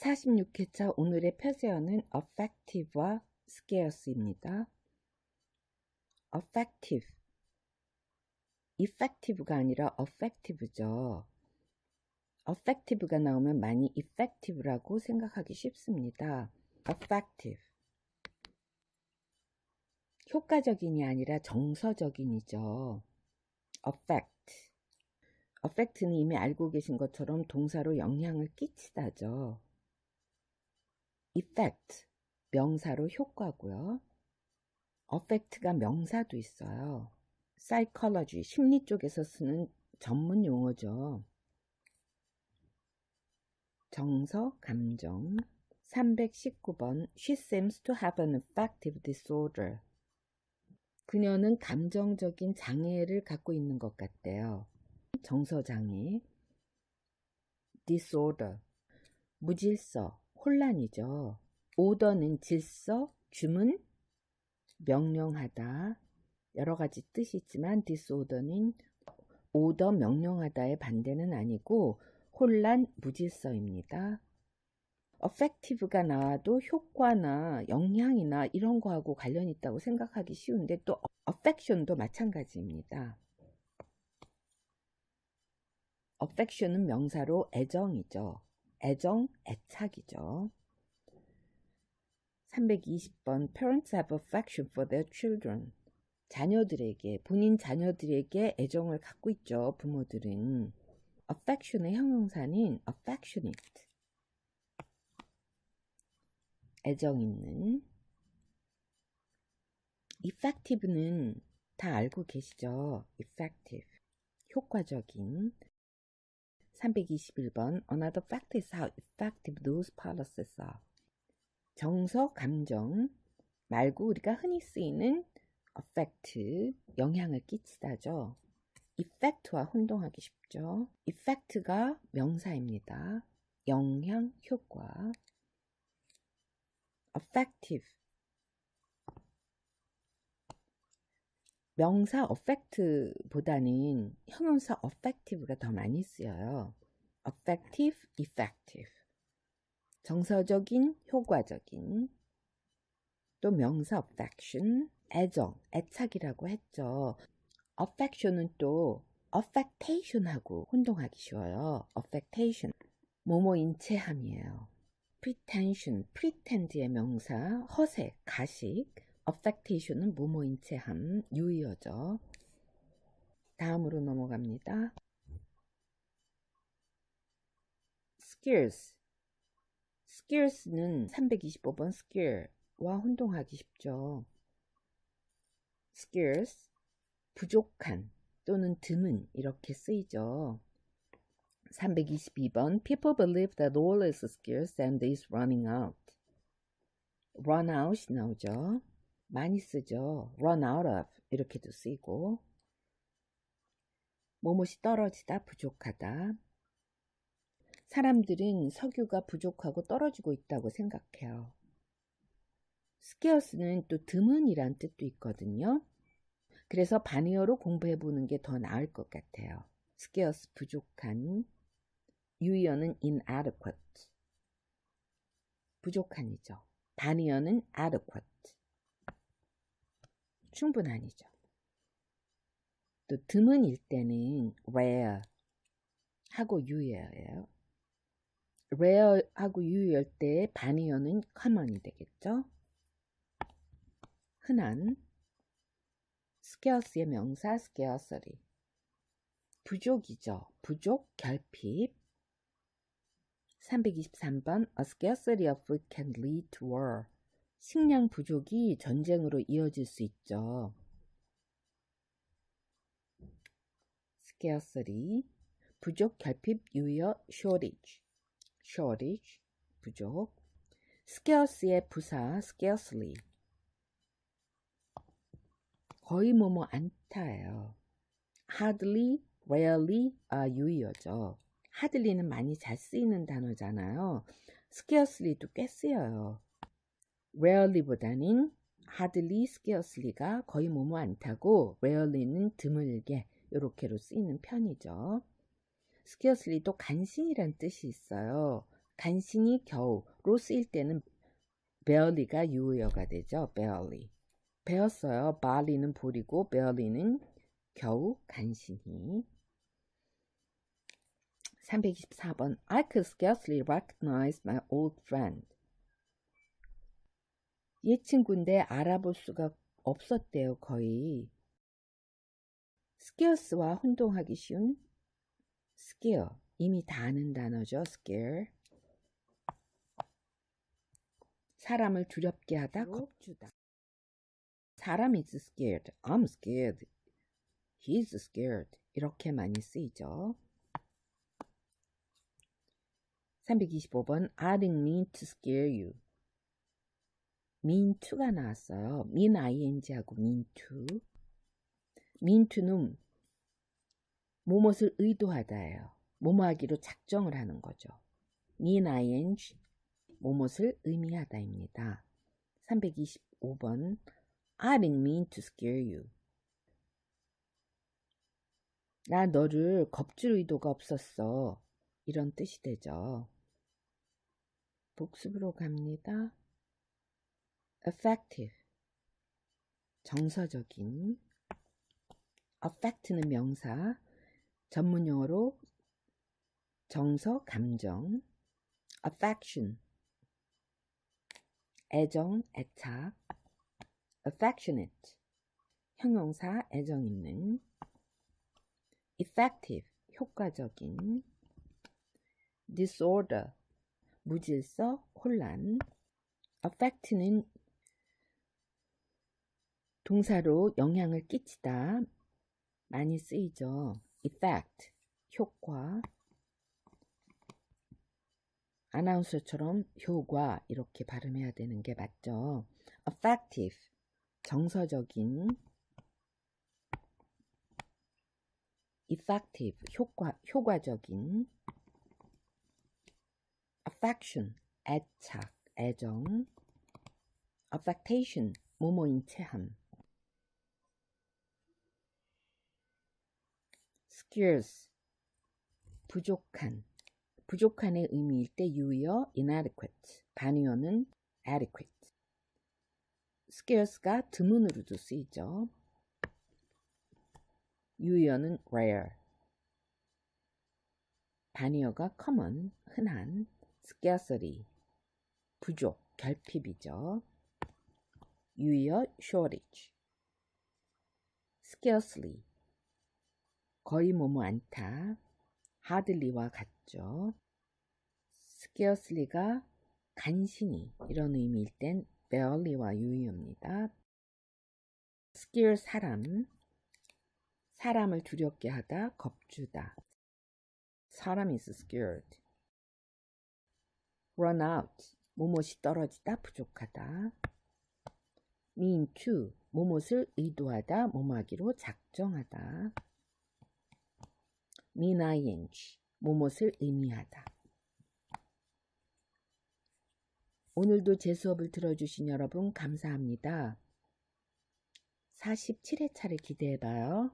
46회차 오늘의 표제어는 effective와 scarce입니다. effective. effective가 아니라 effective죠. effective가 나오면 많이 effective라고 생각하기 쉽습니다. effective. 효과적인이 아니라 정서적인이죠. affect. affect는 이미 알고 계신 것처럼 동사로 영향을 끼치다죠. Effect, 명사로 효과고요. affect가 명사도 있어요. psychology, 심리 쪽에서 쓰는 전문 용어죠. 정서, 감정. 319번 She seems to have an affective disorder. 그녀는 감정적인 장애를 갖고 있는 것 같대요. 정서장애. disorder. 무질서, 혼란이죠. 오더는 질서, 주문, 명령하다. 여러 가지 뜻이 있지만 disorder는 오더 명령하다의 반대는 아니고 혼란, 무질서입니다. effective가 나와도 효과나 영향이나 이런 거하고 관련 있다고 생각하기 쉬운데 또 affection도 마찬가지입니다. affection은 명사로 애정이죠. 애정, 애착이죠. 320번 Parents have affection for their children. 자녀들에게, 본인 자녀들에게 애정을 갖고 있죠. 부모들은. affection의 형용사는 affectionate. 애정 있는. effective는 다 알고 계시죠? effective. 효과적인. 321번 Another fact is how effective those policies are. 정서, 감정 말고 우리가 흔히 쓰이는 affect, 영향을 끼치다죠. effect와 혼동하기 쉽죠. effect가 명사입니다. 영향, 효과. effective. 명사 effect보다는 형용사 effective가 더 많이 쓰여요. effective, effective. 정서적인, 효과적인. 또 명사 affection, 애정, 애착이라고 했죠. affection은 또 affectation하고 혼동하기 쉬워요. affectation, 모모 인 체함이에요. pretension, pretend의 명사, 허세, 가식, affectation은 모모인 체함, 유의어죠. 다음으로 넘어갑니다. scarce. scarce는 325번 scare와 혼동하기 쉽죠. scarce, 부족한 또는 드문 이렇게 쓰이죠. 322번 People believe that oil is scarce and is running out. run out 나오죠. 많이 쓰죠. run out of 이렇게도 쓰이고 뭐뭇이 떨어지다 부족하다. 사람들은 석유가 부족하고 떨어지고 있다고 생각해요. scarce는 또 드문이란 뜻도 있거든요. 그래서 반의어로 공부해 보는 게 더 나을 것 같아요. scarce 부족한, 유의어는 inadequate. 부족한이죠. 반의어는 adequate. 충분한이죠. 또 드문일 때는 rare 하고 유의어예요. rare 하고 유의어일 때 반의어는 common이 되겠죠. 흔한 scarce의 명사 scarcity. 부족이죠. 부족, 결핍. 323번 A scarcity of food can lead to war. 식량 부족이 전쟁으로 이어질 수 있죠. scarcity, 부족, 결핍, 유효, shortage, shortage, 부족. scarce의 부사, scarcely. 거의 뭐뭐 않다예요. hardly, rarely, 아, 유의어죠. hardly는 많이 잘 쓰이는 단어잖아요. scarcely도 꽤 쓰여요. Rarely보다는 hardly, scarcely가 거의 뭐뭐 않다고 rarely는 드물게 이렇게로 쓰이는 편이죠. scarcely도 간신이란 뜻이 있어요. 간신히 겨우로 쓰일 때는 barely가 유효어가 되죠. barely. 배웠어요. barley는 볼이고 barely는 겨우 간신히. 324번 I could scarcely recognize my old friend. 옛 친구인데 알아볼 수가 없었대요, 거의. scarce와 혼동하기 쉬운 scare. 이미 다 아는 단어죠, scare. 사람을 두렵게 하다, 겁주다. 사람 is scared. I'm scared. He's scared. 이렇게 많이 쓰이죠. 325번 I didn't mean to scare you. To가 나왔어요. mean ing하고 mean to는 뭐뭇을 의도하다예요. 뭐뭐하기로 작정을 하는 거죠. mean ing 뭐뭇을 의미하다입니다. 325번 I didn't mean to scare you. 나 너를 겁줄 의도가 없었어. 이런 뜻이 되죠. 복습으로 갑니다. Effective 정서적인 affect는 명사 전문 용어로 정서, 감정 affection 애정, 애착 affectionate 형용사 애정 있는 effective 효과적인 disorder 무질서, 혼란 affect는 동사로 영향을 끼치다. 많이 쓰이죠. effect 효과. 아나운서처럼 효과 이렇게 발음해야 되는 게 맞죠. effective 정서적인. effective 효과 효과적인. affection 애착 애정. affectation 모모인 체함 scarce 부족한 부족한의 의미일 때 유의어 inadequate 반의어는 adequate scarce가 드문으로도 쓰이죠 유의어는 rare 반의어가 common 흔한 scarcity 부족 결핍이죠 유의어 shortage scarcely 거의 뭐뭐 않다 hardly와 같죠. scarcely가 간신히 이런 의미일 땐 barely와 유의어입니다. scare 사람 사람을 두렵게 하다 겁주다. 사람 is scared. run out. 뭐뭇이 떨어지다 부족하다. mean to. 뭐뭇을 의도하다 뭐뭐하기로 작정하다 ing 뭐뭇을 의미하다 오늘도 제 수업을 들어주신 여러분 감사합니다. 47회차를 기대해봐요.